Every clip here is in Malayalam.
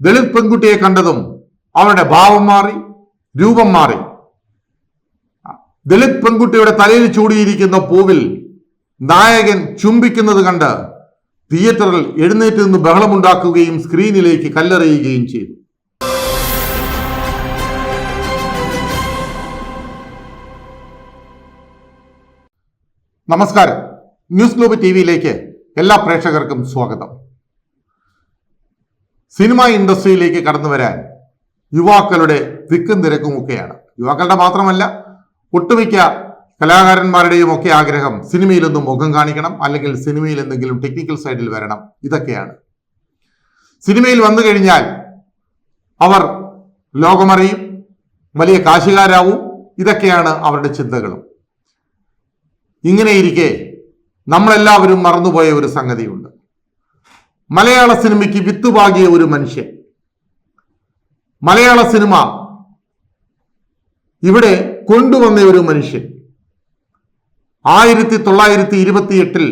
ദളിത് പെൺകുട്ടിയെ കണ്ടതും അവരുടെ ഭാവം മാറി രൂപം മാറി. ദളിത് പെൺകുട്ടിയുടെ തലയിൽ ചൂടിയിരിക്കുന്ന പൂവിൽ നായകൻ ചുംബിക്കുന്നത് കണ്ട് തിയേറ്ററിൽ എഴുന്നേറ്റ് നിന്ന് ബഹളമുണ്ടാക്കുകയും സ്ക്രീനിലേക്ക് കല്ലെറിയുകയും ചെയ്തു. നമസ്കാരം. ന്യൂസ് ഗ്ലോബ് ടി വിയിലേക്ക് എല്ലാ പ്രേക്ഷകർക്കും സ്വാഗതം. സിനിമ ഇൻഡസ്ട്രിയിലേക്ക് കടന്നു വരാൻ യുവാക്കളുടെ തിക്കും തിരക്കും ഒക്കെയാണ്. യുവാക്കളുടെ മാത്രമല്ല ഒട്ടുമിക്ക കലാകാരന്മാരുടെയും ഒക്കെ ആഗ്രഹം സിനിമയിലൊന്നും മുഖം കാണിക്കണം അല്ലെങ്കിൽ സിനിമയിൽ എന്തെങ്കിലും ടെക്നിക്കൽ സൈഡിൽ വരണം. ഇതൊക്കെയാണ്. സിനിമയിൽ വന്നു കഴിഞ്ഞാൽ അവർ ലോകമറിയും വലിയ കാശുകാരാവും. ഇതൊക്കെയാണ് അവരുടെ ചിന്തകളും. ഇങ്ങനെയിരിക്കെ നമ്മളെല്ലാവരും മറന്നുപോയ ഒരു സംഗതിയുണ്ട്. മലയാള സിനിമയ്ക്ക് വിത്തുപാകിയ ഒരു മനുഷ്യൻ. മലയാള സിനിമ ഇവിടെ കൊണ്ടുവന്ന ഒരു മനുഷ്യൻ. ആയിരത്തി തൊള്ളായിരത്തി ഇരുപത്തിയെട്ടിൽ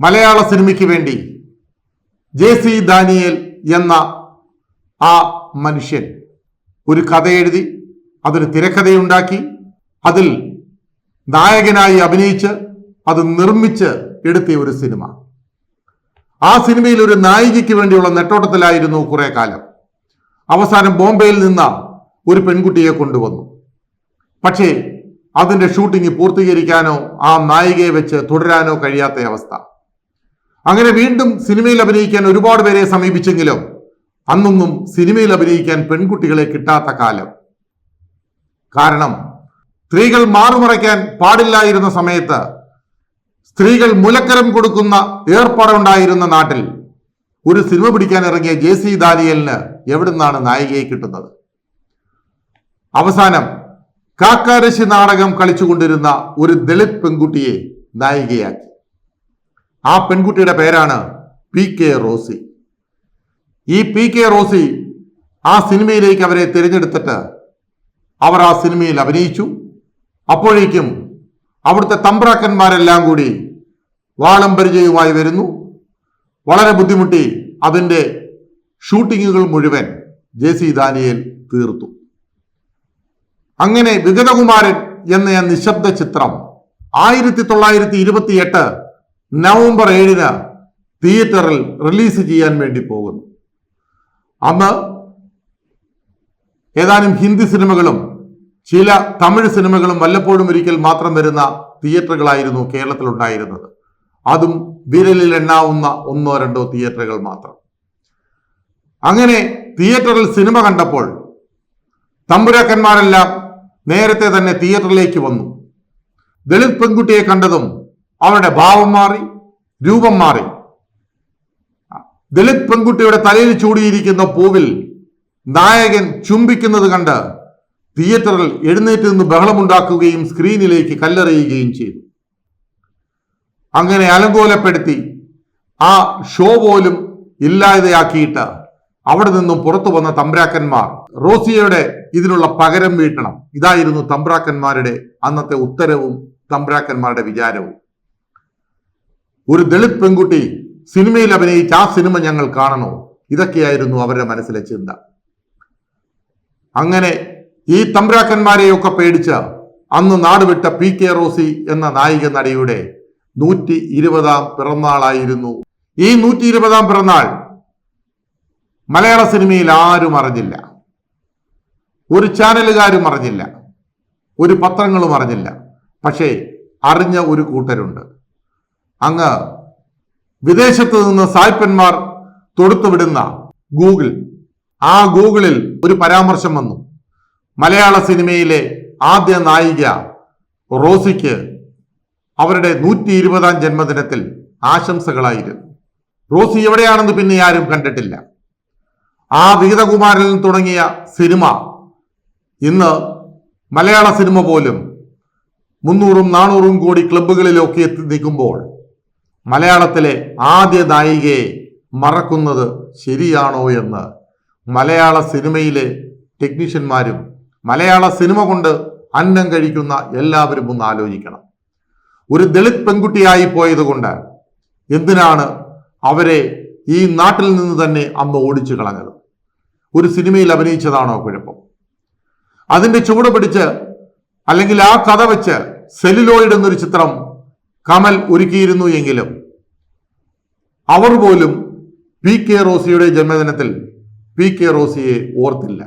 മലയാള സിനിമയ്ക്ക് വേണ്ടി ജെ സി ദാനിയേൽ എന്ന ആ മനുഷ്യൻ ഒരു കഥ എഴുതി അതൊരു തിരക്കഥയുണ്ടാക്കി അതിൽ നായകനായി അഭിനയിച്ച് അത് നിർമ്മിച്ച് എടുത്ത ഒരു സിനിമ. ആ സിനിമയിൽ ഒരു നായികയ്ക്ക് വേണ്ടിയുള്ള നെട്ടോട്ടത്തിലായിരുന്നു കുറെ കാലം. അവസാനം ബോംബെയിൽ നിന്ന് ഒരു പെൺകുട്ടിയെ കൊണ്ടുവന്നു. പക്ഷേ അതിന്റെ ഷൂട്ടിംഗ് പൂർത്തീകരിക്കാനോ ആ നായികയെ വെച്ച് തുടരാനോ കഴിയാത്ത അവസ്ഥ. അങ്ങനെ വീണ്ടും സിനിമയിൽ അഭിനയിക്കാൻ ഒരുപാട് പേരെ സമീപിച്ചെങ്കിലും അന്നൊന്നും സിനിമയിൽ അഭിനയിക്കാൻ പെൺകുട്ടികളെ കിട്ടാത്ത കാലം. കാരണം സ്ത്രീകൾ മാറുമറയ്ക്കാൻ പാടില്ലായിരുന്ന സമയത്ത് സ്ത്രീകൾ മുലക്കരം കൊടുക്കുന്ന ഏർപ്പാടുണ്ടായിരുന്ന നാട്ടിൽ ഒരു സിനിമ പിടിക്കാൻ ഇറങ്ങിയ ജെ സി ദാനിയലിന് എവിടുന്നാണ് നായികയെ കിട്ടുന്നത്? അവസാനം കാക്കാരശി നാടകം കളിച്ചുകൊണ്ടിരുന്ന ഒരു ദളിത് പെൺകുട്ടിയെ നായികയാക്കി. ആ പെൺകുട്ടിയുടെ പേരാണ് പി കെ റോസി. ഈ പി കെ റോസി ആ സിനിമയിലേക്ക് അവരെ തിരഞ്ഞെടുത്തിട്ട് അവർ ആ സിനിമയിൽ അഭിനയിച്ചു. അപ്പോഴേക്കും അവിടുത്തെ തമ്പ്രാക്കന്മാരെല്ലാം കൂടി വാളം പരിചയവുമായി വരുന്നു. വളരെ ബുദ്ധിമുട്ടി അതിന്റെ ഷൂട്ടിങ്ങുകൾ മുഴുവൻ ജെ സി ദാനിയേൽ തീർത്തു. അങ്ങനെ വിഗതകുമാരൻ എന്ന നിശബ്ദ ചിത്രം ആയിരത്തി തൊള്ളായിരത്തി ഇരുപത്തി എട്ട് നവംബർ ഏഴിന് തിയേറ്ററിൽ റിലീസ് ചെയ്യാൻ വേണ്ടി പോകുന്നു. അന്ന് ഏതാനും ഹിന്ദി സിനിമകളും ചില തമിഴ് സിനിമകളും വല്ലപ്പോഴും ഒരിക്കൽ മാത്രം വരുന്ന തിയേറ്ററുകളായിരുന്നു കേരളത്തിൽ ഉണ്ടായിരുന്നത് അതും വിരലിൽ എണ്ണാവുന്ന ഒന്നോ രണ്ടോ തിയേറ്ററുകൾ മാത്രം. അങ്ങനെ തിയേറ്ററിൽ സിനിമ കണ്ടപ്പോൾ തമ്പുരാക്കന്മാരെല്ലാം നേരത്തെ തന്നെ തിയേറ്ററിലേക്ക് വന്നു. ദളിത് പെൺകുട്ടിയെ കണ്ടതും അവരുടെ ഭാവം മാറി രൂപം മാറി. ദളിത് പെൺകുട്ടിയുടെ തലയിൽ ചൂടിയിരിക്കുന്ന പൂവിൽ നായകൻ ചുംബിക്കുന്നത് കണ്ട് തിയേറ്ററിൽ എഴുന്നേറ്റ് നിന്ന് ബഹളമുണ്ടാക്കുകയും സ്ക്രീനിലേക്ക് കല്ലെറിയുകയും ചെയ്തു. അങ്ങനെ അലങ്കോലപ്പെടുത്തി ആ ഷോ പോലും ഇല്ലാതെയാക്കിയിട്ട് അവിടെ നിന്നും പുറത്തു വന്ന തമ്പ്രാക്കന്മാർ റോസിയയുടെ ഇതിനുള്ള പകരം വീട്ടണം. ഇതായിരുന്നു തമ്പ്രാക്കന്മാരുടെ അന്നത്തെ ഉത്തരവും തമ്പ്രാക്കന്മാരുടെ വിചാരവും. ഒരു ദളിത് പെൺകുട്ടി സിനിമയിൽ അഭിനയിച്ച ആ സിനിമ ഞങ്ങൾ കാണണോ? ഇതൊക്കെയായിരുന്നു അവരുടെ മനസ്സിലെ ചിന്ത. അങ്ങനെ ഈ തമ്പ്രാക്കന്മാരെയൊക്കെ പേടിച്ച് അന്ന് നാടുവിട്ട പി കെ റോസി എന്ന നായിക നടിയുടെ നൂറ്റി ഇരുപതാം പിറന്നാളായിരുന്നു. ഈ നൂറ്റി ഇരുപതാം പിറന്നാൾ മലയാള സിനിമയിൽ ആരും അറിഞ്ഞില്ല. ഒരു ചാനലുകാരും അറിഞ്ഞില്ല. ഒരു പത്രങ്ങളും അറിഞ്ഞില്ല. പക്ഷേ അറിഞ്ഞ ഒരു കൂട്ടരുണ്ട്. അങ്ങ് വിദേശത്ത് നിന്ന് സായ്പന്മാർ തൊടുത്തുവിടുന്ന ഗൂഗിൾ. ആ ഗൂഗിളിൽ ഒരു പരാമർശം വന്നു. മലയാള സിനിമയിലെ ആദ്യ നായിക റോസിക്ക് അവരുടെ നൂറ്റി ഇരുപതാം ജന്മദിനത്തിൽ ആശംസകളായിരുന്നു. റോസി എവിടെയാണെന്ന് പിന്നെ ആരും കണ്ടിട്ടില്ല. ആ വിഗതകുമാരൻ തുടങ്ങിയ സിനിമ ഇന്ന് മലയാള സിനിമ പോലും മുന്നൂറും നാനൂറും കോടി ക്ലബുകളിലൊക്കെ എത്തി നിൽക്കുമ്പോൾ മലയാളത്തിലെ ആദ്യ നായികയെ മറക്കുന്നത് ശരിയാണോ എന്ന് മലയാള സിനിമയിലെ ടെക്നീഷ്യന്മാരും മലയാള സിനിമ കൊണ്ട് അന്നം കഴിക്കുന്ന എല്ലാവരും ഒന്ന് ആലോചിക്കണം. ഒരു ദളിത് പെൺകുട്ടിയായി പോയത് കൊണ്ട് എന്തിനാണ് അവരെ ഈ നാട്ടിൽ നിന്ന് തന്നെ അന്ന് ഓടിച്ചു കളഞ്ഞത്? ഒരു സിനിമയിൽ അഭിനയിച്ചതാണോ കുഴപ്പം? അതിന്റെ ചുവട് പിടിച്ച് അല്ലെങ്കിൽ ആ കഥ വെച്ച് സെല്ലുലോയിഡ് എന്നൊരു ചിത്രം കമൽ ഒരുക്കിയിരുന്നു എങ്കിലും അവർ പോലും പി കെ റോസിയുടെ ജന്മദിനത്തിൽ പി കെ റോസിയെ ഓർത്തില്ല.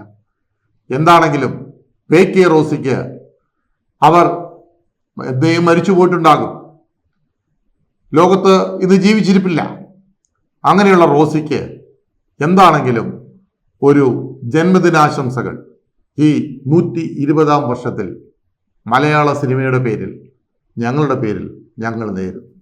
എന്താണെങ്കിലും പി കെ റോസിക്ക് അവർ എന്തെങ്കിലും മരിച്ചു പോയിട്ടുണ്ടാകും. ലോകത്ത് ഇത് ജീവിച്ചിരിപ്പില്ല. അങ്ങനെയുള്ള റോസിക്ക് എന്താണെങ്കിലും ഒരു ജന്മദിനാശംസകൾ ഈ നൂറ്റി ഇരുപതാം വർഷത്തിൽ മലയാള സിനിമയുടെ പേരിൽ ഞങ്ങളുടെ പേരിൽ ഞങ്ങൾ നേരുന്നു.